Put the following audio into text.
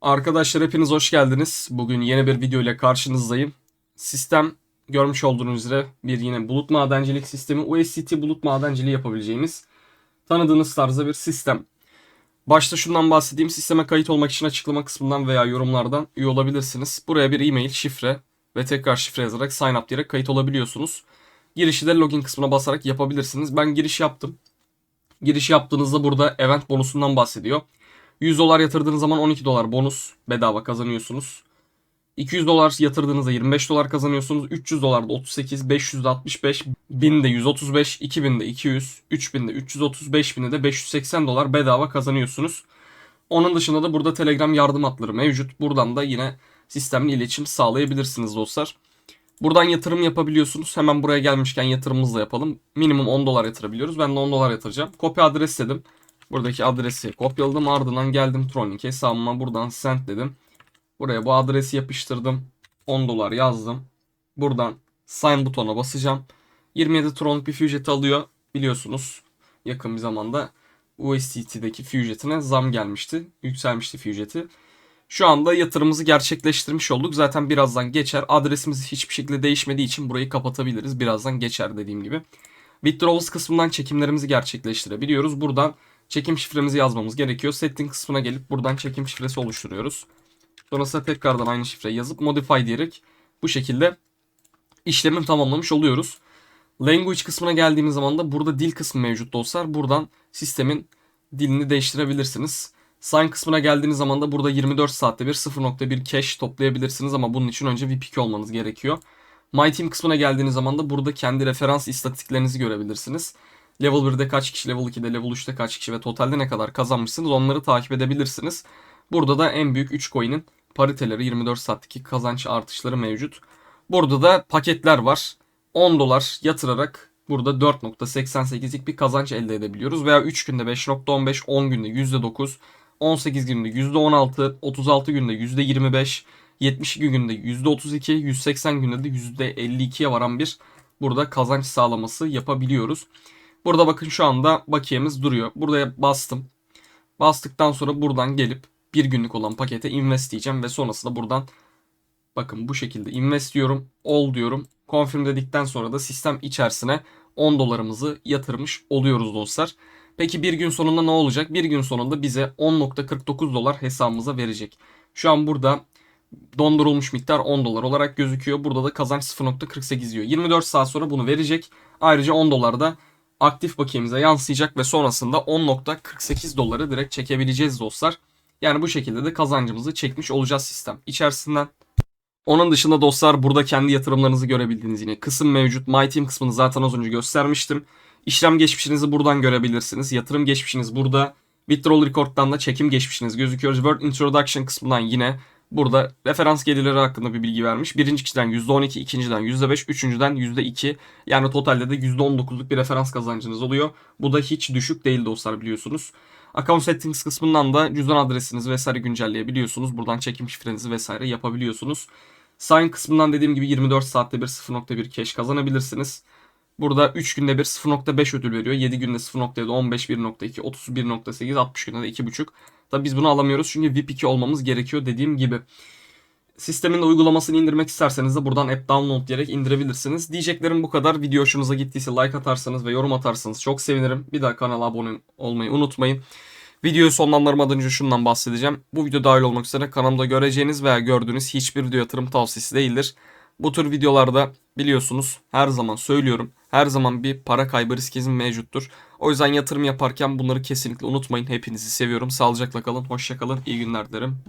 Arkadaşlar hepiniz hoş geldiniz. Bugün yeni bir video ile karşınızdayım. Sistem görmüş olduğunuz üzere bir yine bulut madencilik sistemi USCT bulut madenciliği yapabileceğimiz tanıdığınız tarzda bir sistem. Başta şundan bahsedeyim. Sisteme kayıt olmak için açıklama kısmından veya yorumlardan üye olabilirsiniz. Buraya bir e-mail, şifre ve tekrar şifre yazarak sign up diyerek kayıt olabiliyorsunuz. Girişi de login kısmına basarak yapabilirsiniz. Ben giriş yaptım. Giriş yaptığınızda burada event bonusundan bahsediyor. 100 dolar yatırdığınız zaman 12 dolar bonus bedava kazanıyorsunuz. 200 dolar yatırdığınızda 25 dolar kazanıyorsunuz. 300 dolar da 38, 500 de 65, 1000 de 135, 2000 de 200, 3000 de 330, 5000 de 580 dolar bedava kazanıyorsunuz. Onun dışında da burada Telegram yardım hatları mevcut. Buradan da yine sistemle iletişim sağlayabilirsiniz dostlar. Buradan yatırım yapabiliyorsunuz. Hemen buraya gelmişken yatırımımızı da yapalım. Minimum 10 dolar yatırabiliyoruz. Ben de 10 dolar yatıracağım. Kopya adres dedim. Buradaki adresi kopyaladım. Ardından geldim Tronic hesabıma. Buradan send dedim. Buraya bu adresi yapıştırdım. 10 dolar yazdım. Buradan sign butona basacağım. 27 Tronic bir ücreti alıyor. Biliyorsunuz yakın bir zamanda USDT'deki fee ücretine zam gelmişti. Yükselmişti ücreti. Şu anda yatırımımızı gerçekleştirmiş olduk. Zaten birazdan geçer. Adresimiz hiçbir şekilde değişmediği için burayı kapatabiliriz. Birazdan geçer dediğim gibi. Withdrawals kısmından çekimlerimizi gerçekleştirebiliyoruz. Buradan çekim şifremizi yazmamız gerekiyor. Setting kısmına gelip buradan çekim şifresi oluşturuyoruz. Sonrasında tekrardan aynı şifreyi yazıp modify diyerek bu şekilde işlemi tamamlamış oluyoruz. Language kısmına geldiğimiz zaman da burada dil kısmı mevcut dostlar. Buradan sistemin dilini değiştirebilirsiniz. Sign kısmına geldiğiniz zaman da burada 24 saatte bir 0.1 cache toplayabilirsiniz ama bunun için önce VIP2 olmanız gerekiyor. My Team kısmına geldiğiniz zaman da burada kendi referans istatistiklerinizi görebilirsiniz. Level 1'de kaç kişi, Level 2'de, Level 3'te kaç kişi ve totalde ne kadar kazanmışsınız onları takip edebilirsiniz. Burada da en büyük 3 coin'in pariteleri 24 saatteki kazanç artışları mevcut. Burada da paketler var. 10 dolar yatırarak burada 4.88'lik bir kazanç elde edebiliyoruz. Veya 3 günde 5.15, 10 günde %9, 18 günde %16, 36 günde %25, 72 günde %32, 180 günde de %52'ye varan bir burada kazanç sağlaması yapabiliyoruz. Burada bakın şu anda bakiyemiz duruyor. Buraya bastım. Bastıktan sonra buradan gelip bir günlük olan pakete invest diyeceğim ve sonrasında buradan bakın bu şekilde invest diyorum. All diyorum. Confirm dedikten sonra da sistem içerisine 10 dolarımızı yatırmış oluyoruz dostlar. Peki bir gün sonunda ne olacak? Bir gün sonunda bize 10.49 dolar hesabımıza verecek. Şu an burada dondurulmuş miktar 10 dolar olarak gözüküyor. Burada da kazanç 0.48 diyor. 24 saat sonra bunu verecek. Ayrıca 10 dolar da aktif bakiyemize yansıyacak ve sonrasında 10.48 doları direkt çekebileceğiz dostlar. Yani bu şekilde de kazancımızı çekmiş olacağız sistem içerisinden. Onun dışında dostlar burada kendi yatırımlarınızı görebildiğiniz yine kısım mevcut. My Team kısmını zaten az önce göstermiştim. İşlem geçmişinizi buradan görebilirsiniz. Yatırım geçmişiniz burada. Withdrawal Record'dan da çekim geçmişiniz gözüküyor. Word Introduction kısmından yine burada referans gelirleri hakkında bir bilgi vermiş. Birinci kişiden %12, ikinciden %5, üçüncüden %2. Yani totalde de %19'luk bir referans kazancınız oluyor. Bu da hiç düşük değil dostlar biliyorsunuz. Account Settings kısmından da cüzdan adresinizi vesaire güncelleyebiliyorsunuz. Buradan çekim şifrenizi vesaire yapabiliyorsunuz. Sign kısmından dediğim gibi 24 saatte bir 0.1 cash kazanabilirsiniz. Burada 3 günde bir 0.5 ödül veriyor. 7 günde 0.7, 15 1.2, 31.8, 60 günde de 2.5. Tabi biz bunu alamıyoruz çünkü VIP2 olmamız gerekiyor dediğim gibi. Sistemin de uygulamasını indirmek isterseniz de buradan app download diyerek indirebilirsiniz. Diyeceklerim bu kadar. Video hoşunuza gittiyse like atarsanız ve yorum atarsanız çok sevinirim. Bir daha kanala abone olmayı unutmayın. Videoyu sonlandırmadan önce şundan bahsedeceğim. Bu video dahil olmak üzere kanalımda göreceğiniz veya gördüğünüz hiçbir video yatırım tavsiyesi değildir. Bu tür videolarda biliyorsunuz her zaman söylüyorum. Her zaman bir para kaybı riskiniz mevcuttur. O yüzden yatırım yaparken bunları kesinlikle unutmayın. Hepinizi seviyorum. Sağlıcakla kalın. Hoşça kalın. İyi günler dilerim. Bye.